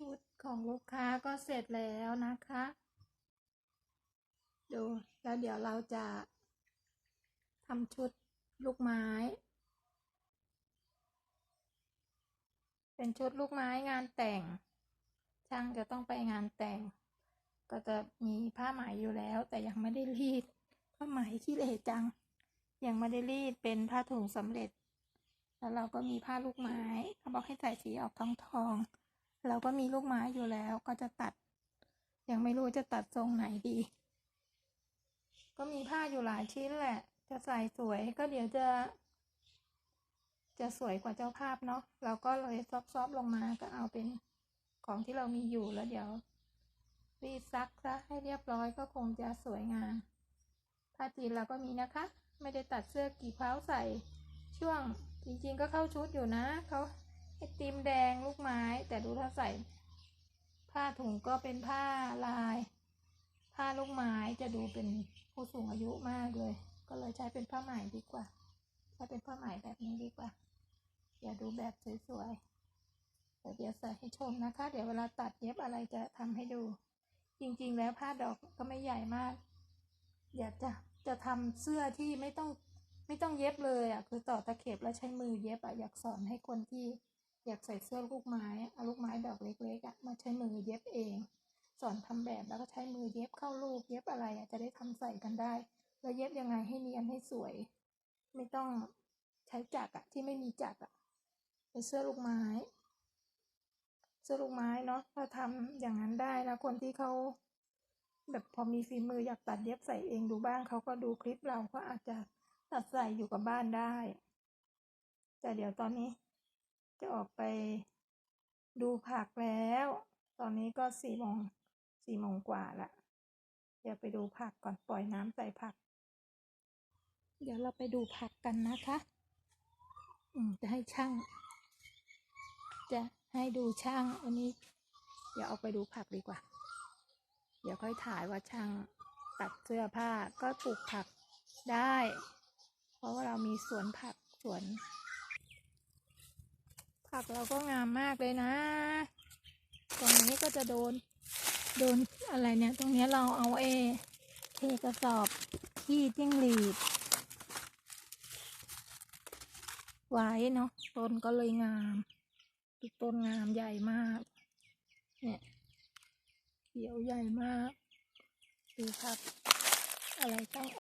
ชุดของลูกค้าก็เสร็จแล้วนะคะ ดูแล้วเดี๋ยวเราจะทำชุดลูกไม้ เป็นชุดลูกไม้งานแต่ง ช่างจะต้องไปงานแต่ง ก็จะมีผ้าไหมอยู่แล้ว แต่ยังไม่ได้รีดผ้าไหมขี้เหร่จัง ยังไม่ได้รีดเป็นผ้าถุงสำเร็จ แล้วเราก็มีผ้าลูกไม้เขาบอกให้ใส่สีออกทองทองๆ เราก็มีลูกไม้อยู่แล้วก็จะตัด ยังไม่รู้จะตัดทรงไหนดี ก็มีผ้าอยู่หลายชิ้นแหละ จะใส่สวยก็เดี๋ยวจะ จะสวยกว่าเจ้าภาพเนาะเราก็เลยซอฟๆลงมาก็เอาเป็นของที่เรามีอยู่แล้วเดี๋ยวรีดซักซะให้เรียบร้อยก็คงจะสวยงามผ้าจีนเราก็มีนะคะ ไม่ได้ตัดเสื้อกี่เพ้าใส่ช่วงจริงๆก็เข้าชุดอยู่นะเขา ไอติมแดงลูกไม้ แต่ดูถ้าใส่ ผ้าถุงก็เป็นผ้าลาย ผ้าลูกไม้จะดูเป็นผู้สูงอายุมากเลย ก็เลยใช้เป็นผ้าไหมดีกว่าใช้เป็นผ้าไหมแบบนี้ดีกว่า อย่าดูแบบสวยๆแต่เดี๋ยวใส่ให้ชมนะคะ เดี๋ยวเวลาตัดเย็บอะไรจะทำให้ดู จริงๆ แล้วผ้าดอกก็ไม่ใหญ่มากอยากจะจะทำเสื้อที่ไม่ต้องไม่ต้องเย็บเลยอะคือต่อตะเข็บแล้วใช้มือเย็บอะอยากสอนให้คนที่ อยากใส่เสื้อลูกไม้เอาลูกไม้ดอกเล็กๆอะมาใช้มือเย็บเอง สอนทำแบบแล้วก็ใช้มือเย็บเข้ารูปเย็บอะไรอะจะได้ทำใส่กันได้ แล้วเย็บยังไงให้เนียนให้สวย ไม่ต้องใช้จักรอะที่ไม่มีจักรอะเป็นเสื้อลูกไม้ เสื้อลูกไม้เนาะถ้าทำอย่างนั้นได้แล้วคนที่เขาแบบพอมีฝีมืออยากตัดเย็บใส่เองดูบ้างเขาก็ดูคลิปเราก็อาจจะตัดใส่อยู่กับบ้านได้ แต่เดี๋ยวตอนนี้ จะออกไปดูผักแล้ว ตอนนี้ก็สี่โมงสี่โมงกว่าละเดี๋ยวไปดูผักก่อนปล่อยน้ำใส่ผัก เดี๋ยวเราไปดูผักกันนะคะ อืมจะให้ช่าง จะให้ดูช่างอันนี้ เดี๋ยวเอาไปดูผักดีกว่า เดี๋ยวค่อยถ่ายว่าช่างตัดเสื้อผ้าก็ปลูกผักได้ เพราะว่าเรามีสวนผักสวน ผักเราก็งามมากเลยนะ ตรงนี้ก็จะโดน โดนอะไรเนี่ย ตรงนี้เราเอาเอเทกระสอบขี้จิ้งหรีด ไว้เนาะ ต้นก็เลยงามต้นงามใหญ่มาก เนี่ยเขียวใหญ่มาก ดูผักอะไรตั้ง